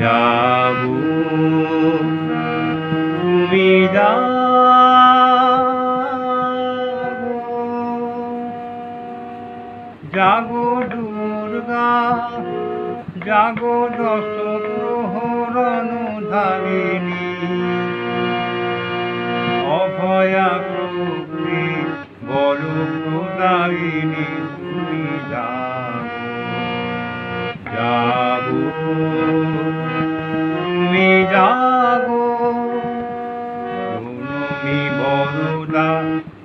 যাব। তুমি জাগো দুর্গা জাগো দশ প্রহরণ অভয়া প্রকৃতি বড় প্রদায়িনী তুমি যাব। যাব।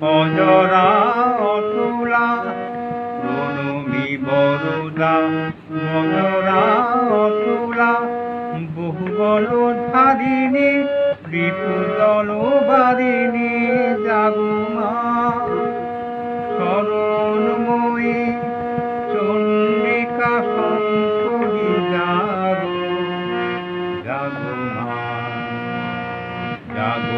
অজরা অতুলা প্রণমী বড়দা অজরা অতুলা বহু বল ধারিণী বিপুদল বারিণী যাগো মা শরণময়ী চন্ডিকা শঙ্করী জাগো জাগো মা জাগো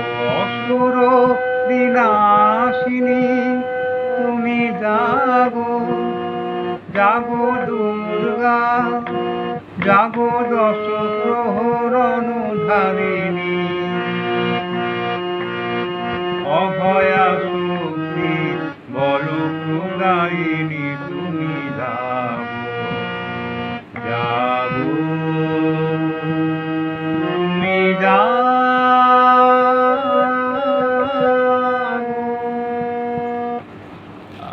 জাগো জাগো দুর্গা জাগো দশ প্রহরণ ধারিণী অভয়া শক্তি বল প্রদায়িনী